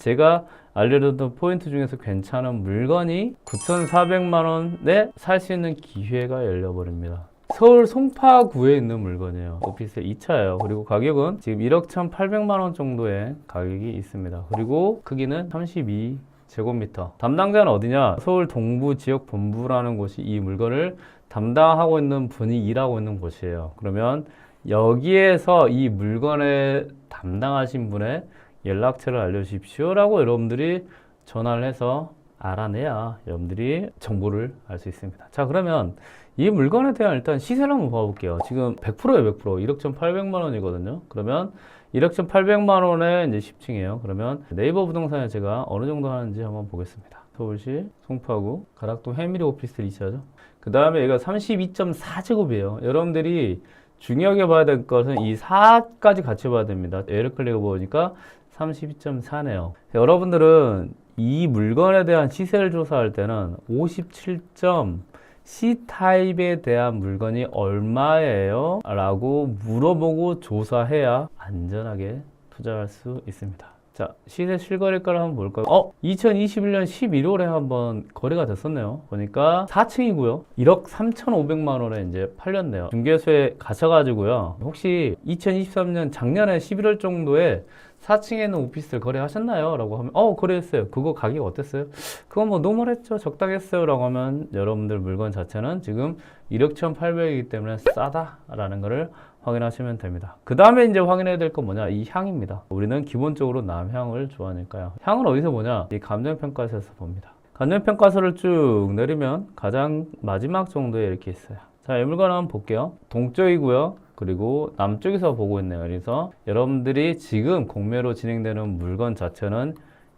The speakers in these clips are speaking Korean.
제가 알려드렸던 포인트 중에서 괜찮은 물건이 9,400만 원에 살 수 있는 기회가 열려버립니다. 서울 송파구에 있는 물건이에요. 오피스 2차예요. 그리고 가격은 지금 1억 1,800만 원 정도의 가격이 있습니다. 그리고 크기는 32 제곱미터. 담당자는 어디냐? 서울 동부 지역 본부라는 곳이 이 물건을 담당하고 있는 분이 일하고 있는 곳이에요. 그러면 여기에서 이 물건에 담당하신 분의 연락처를 알려주십시오라고 여러분들이 전화를 해서 알아내야 여러분들이 정보를 알 수 있습니다. 자, 그러면 이 물건에 대한 일단 시세를 한번 봐볼게요. 지금 100%에 100%, 1억 1,800만 원이거든요. 그러면 1억 1,800만 원에 이제 10층이에요. 그러면 네이버 부동산에 제가 어느 정도 하는지 한번 보겠습니다. 서울시 송파구 가락동 해미리 오피스텔 2차죠. 그 다음에 얘가 32.4제곱이에요. 여러분들이 중요하게 봐야 될 것은 이 4까지 같이 봐야 됩니다. 에러 클릭을 보니까 32.4네요. 여러분들은 이 물건에 대한 시세를 조사할 때는 57점 C타입에 대한 물건이 얼마예요? 라고 물어보고 조사해야 안전하게 투자할 수 있습니다. 자, 시세 실거래가를 한번 볼까요? 어, 2021년 11월에 한번 거래가 됐었네요. 보니까 4층이고요. 1억 3,500만 원에 이제 팔렸네요. 중개소에 가셔가지고요. 혹시 2023년 작년에 11월 정도에 4층에 있는 오피스를 거래하셨나요? 라고 하면 어 거래했어요. 그거 가격 어땠어요? 그거 뭐 노멀했죠. 적당했어요. 라고 하면 여러분들 물건 자체는 지금 1억 1,800이기 때문에 싸다라는 거를 확인하시면 됩니다. 그 다음에 이제 확인해야 될 건 뭐냐? 이 향입니다. 우리는 기본적으로 남향을 좋아하니까요. 향은 어디서 보냐? 이 감정평가서에서 봅니다. 감정평가서를 쭉 내리면 가장 마지막 정도에 이렇게 있어요. 자, 이 물건 한번 볼게요. 동쪽이고요. 그리고 남쪽에서 보고 있네요. 그래서 여러분들이 지금 공매로 진행되는 물건 자체는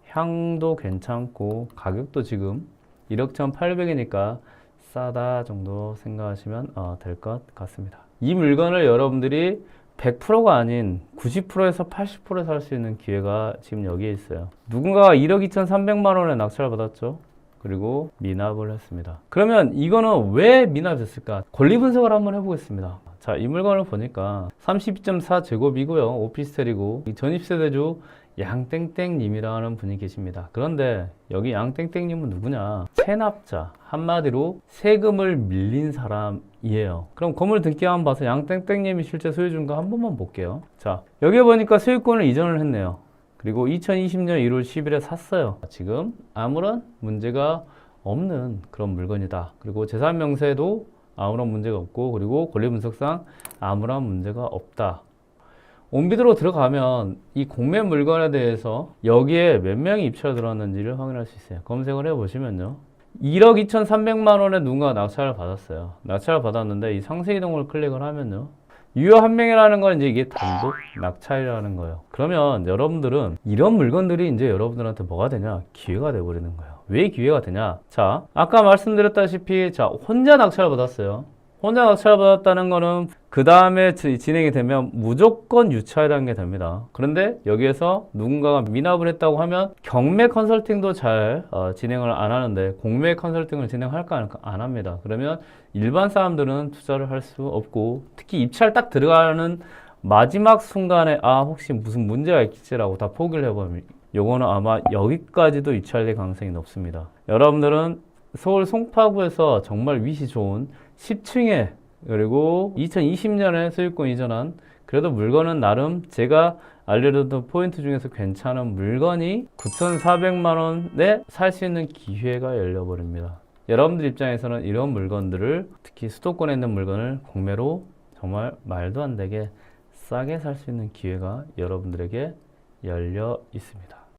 향도 괜찮고 가격도 지금 1억 1,800이니까 싸다 정도 생각하시면 어, 될것 같습니다. 이 물건을 여러분들이 100%가 아닌 90%에서 80%에 살 수 있는 기회가 지금 여기에 있어요. 누군가가 1억 2,300만 원에 낙찰을 받았죠. 그리고 미납을 했습니다. 그러면 이거는 왜 미납했을까? 권리 분석을 한번 해보겠습니다. 자, 이 물건을 보니까 32.4 제곱이고요. 오피스텔이고 이 전입세대주 양땡땡님이라는 분이 계십니다. 그런데 여기 양땡땡님은 누구냐? 체납자. 한마디로 세금을 밀린 사람이에요. 그럼 건물 등기 한번 봐서 양땡땡님이 실제 소유주인가 한 번만 볼게요. 자, 여기 보니까 소유권을 이전을 했네요. 그리고 2020년 1월 10일에 샀어요. 지금 아무런 문제가 없는 그런 물건이다. 그리고 재산 명세도 아무런 문제가 없고 그리고 권리 분석상 아무런 문제가 없다. 온비드로 들어가면 이 공매 물건에 대해서 여기에 몇 명이 입찰 들어왔는지를 확인할 수 있어요. 검색을 해보시면요. 1억 2,300만 원에 누군가 낙찰을 받았어요. 낙찰을 받았는데 이 상세 이동을 클릭을 하면요. 유효 한 명이라는 건 이제 이게 단독 낙찰이라는 거예요. 그러면 여러분들은 이런 물건들이 이제 여러분들한테 뭐가 되냐? 기회가 돼버리는 거예요. 왜 기회가 되냐? 자, 아까 말씀드렸다시피 자, 혼자 낙찰을 받았어요. 혼자 낙찰을 받았다는 거는 그 다음에 진행이 되면 무조건 유찰이라는 게 됩니다. 그런데 여기에서 누군가가 미납을 했다고 하면 경매 컨설팅도 잘 어, 진행을 안 하는데 공매 컨설팅을 진행할까 안 합니다. 그러면 일반 사람들은 투자를 할 수 없고 특히 입찰 딱 들어가는 마지막 순간에 아 혹시 무슨 문제가 있겠지라고 다 포기를 해버립니다. 요거는 아마 여기까지도 유찰될 가능성이 높습니다. 여러분들은 서울 송파구에서 정말 위치 좋은 10층에 그리고 2020년에 소유권 이전한 그래도 물건은 나름 제가 알려드렸던 포인트 중에서 괜찮은 물건이 9,400만 원에 살 수 있는 기회가 열려버립니다. 여러분들 입장에서는 이런 물건들을 특히 수도권에 있는 물건을 공매로 정말 말도 안 되게 싸게 살 수 있는 기회가 여러분들에게 열려 있습니다.